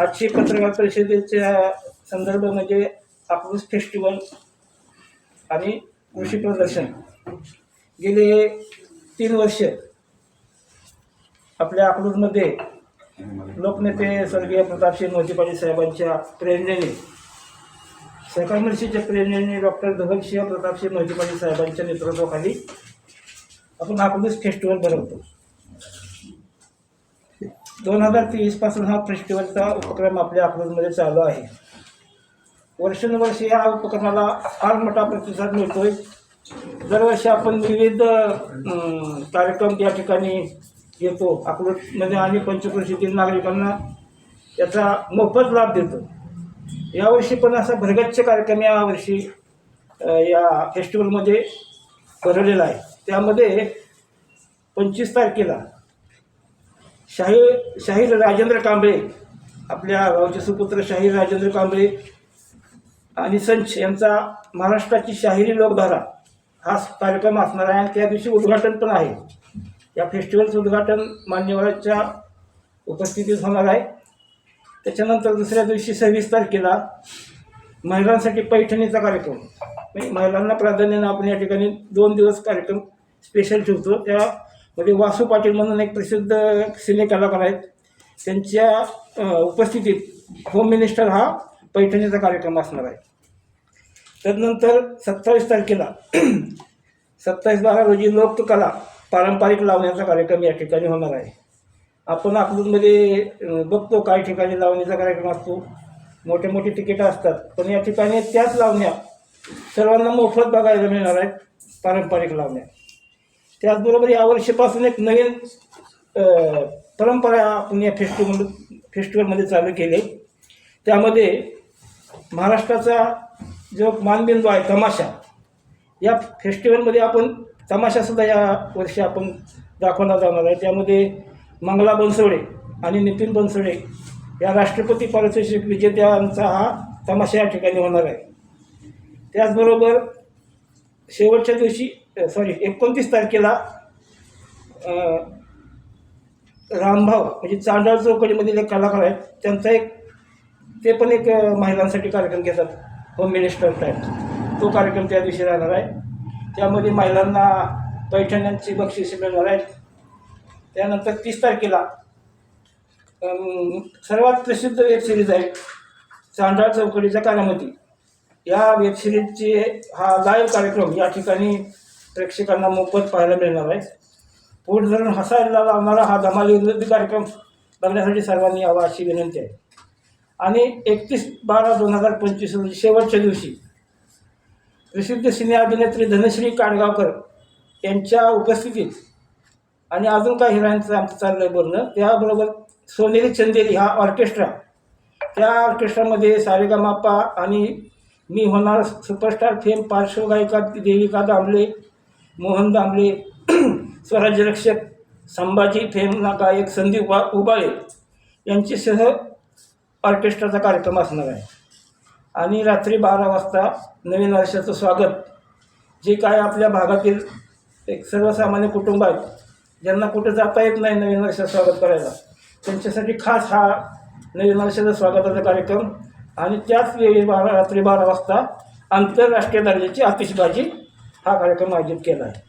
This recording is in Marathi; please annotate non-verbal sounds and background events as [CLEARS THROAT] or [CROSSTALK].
आजची पत्रकार परिषदेच्या संदर्भ म्हणजे अकलूज फेस्टिवल आणि कृषी प्रदर्शन. गेले तीन वर्ष आपल्या अकलूजमध्ये लोकनेते स्वर्गीय प्रतापसिंह मोदी साहेबांच्या प्रेरणेने सहकार मिरशीच्या प्रेरणेने डॉक्टर धवलसिंह प्रतापसिंह मोदी पाटील साहेबांच्या नेतृत्वाखाली आपण अकलूज फेस्टिवल भरवतो. दोन हजार तेवीसपासून हा फेस्टिवलचा उपक्रम आपल्या अकलूजमध्ये चालू आहे. वर्षानुवर्षे या उपक्रमाला फार मोठा प्रतिसाद मिळतोय. दरवर्षी आपण विविध कार्यक्रम या ठिकाणी घेतो. अकलूजमध्ये आणि पंचकृषीतील नागरिकांना याचा मोफत लाभ देतो. यावर्षी पण असा भरगच्च कार्यक्रम यावर्षी या फेस्टिवलमध्ये भरवलेला आहे. त्यामध्ये पंचवीस तारखेला शाहीर शाहीर राजेंद्र कांबळे आपल्या गावचे सुपुत्र शाहीर राजेंद्र कांबळे आणि संच यांचा महाराष्ट्राची शाहिरी लोकधारा हा कार्यक्रम असणार आहे. आणि त्या दिवशी उद्घाटन पण आहे. या फेस्टिवलचं उद्घाटन मान्यवरांच्या उपस्थितीत होणार आहे. त्याच्यानंतर दुसऱ्या दिवशी सव्वीस तारखेला महिलांसाठी पैठणीचा कार्यक्रम. म्हणजे महिलांना प्राधान्यानं आपण या ठिकाणी दोन दिवस कार्यक्रम स्पेशल ठेवतो. त्या म्हणजे वासू पाटील म्हणून एक प्रसिद्ध सिने कलाकार आहेत. त्यांच्या उपस्थितीत होम मिनिस्टर हा पैठणीचा कार्यक्रम असणार आहे. तदनंतर सत्तावीस तारखेला [CLEARS THROAT] सत्तावीस बारा रोजी लोककला पारंपरिक लावण्याचा कार्यक्रम या ठिकाणी होणार आहे. आपण अकलूजमध्ये बघतो काही ठिकाणी लावणीचा कार्यक्रम असतो. मोठे मोठे तिकीटं असतात. पण या ठिकाणी त्याच लावण्या सर्वांना मोफत बघायला मिळणार आहेत. पारंपरिक लावण्या. त्याचबरोबर यावर्षीपासून एक नवीन परंपरा आपण या फेस्टिवल फेस्टिवलमध्ये चालू केले. त्यामध्ये महाराष्ट्राचा जो मानबिंदू आहे तमाशा या फेस्टिवलमध्ये आपण तमाशासुद्धा या वर्षी आपण दाखवला जाणार आहे. त्यामध्ये मंगला बनसोडे आणि नितीन बनसोडे या राष्ट्रपती पारितोषिक विजेत्यांचा हा तमाशा या ठिकाणी होणार आहे. त्याचबरोबर शेवटच्या दिवशी सॉरी एकोणतीस तारखेला रामभाव म्हणजे चांडाळ चौकडीमधील एक कलाकार आहेत. त्यांचा एक ते पण एक महिलांसाठी कार्यक्रम घेतात. होम मिनिस्टर टाईप तो कार्यक्रम त्या दिवशी राहणार आहे. त्यामध्ये महिलांना पैठण्यांची बक्षिसे मिळणार आहेत. त्यानंतर तीस तारखेला सर्वात प्रसिद्ध वेब सिरीज आहे. चांडाळ चौकडीचा कानामती या वेब सिरीजचे हा लाईव्ह कार्यक्रम या ठिकाणी प्रेक्षकांना मोफत पाहायला मिळणार आहे. पोट धरून हसायला लावणारा हा धमाल विरोधी कार्यक्रम बघण्यासाठी सर्वांनी यावा अशी विनंती आहे. आणि एकतीस बारा दोन हजार पंचवीस रोजी शेवटच्या दिवशी प्रसिद्ध सिने अभिनेत्री धनश्री काणगावकर यांच्या उपस्थितीत आणि अजून काही हिरांचं आमचं चाललं आहे बोलणं त्याबरोबर सोनेरी चंदेरी हा ऑर्केस्ट्रा त्या ऑर्केस्ट्रामध्ये सारेगामापा आणि मी होणार सुपरस्टार फेम पार्श्वगायिका देविका दामले मोहन दामले [CLEARS THROAT] स्वराज्यरक्षक संभाजी फेमना गायक संदीप वा उबाळे यांच्यासह ऑर्केस्ट्राचा कार्यक्रम असणार आहे. आणि रात्री बारा वाजता नवीन वर्षाचं स्वागत जे काय आपल्या भागातील एक सर्वसामान्य कुटुंब आहेत ज्यांना कुठं जाता येत नाही नवीन वर्षाचं स्वागत करायला त्यांच्यासाठी खास हा नवीन वर्षाचा स्वागताचा कार्यक्रम. आणि त्याच वेळी बारा रात्री बारा वाजता आंतरराष्ट्रीय दर्जाची आतिषबाजी हा कार्यक्रम आयोजित केला आहे.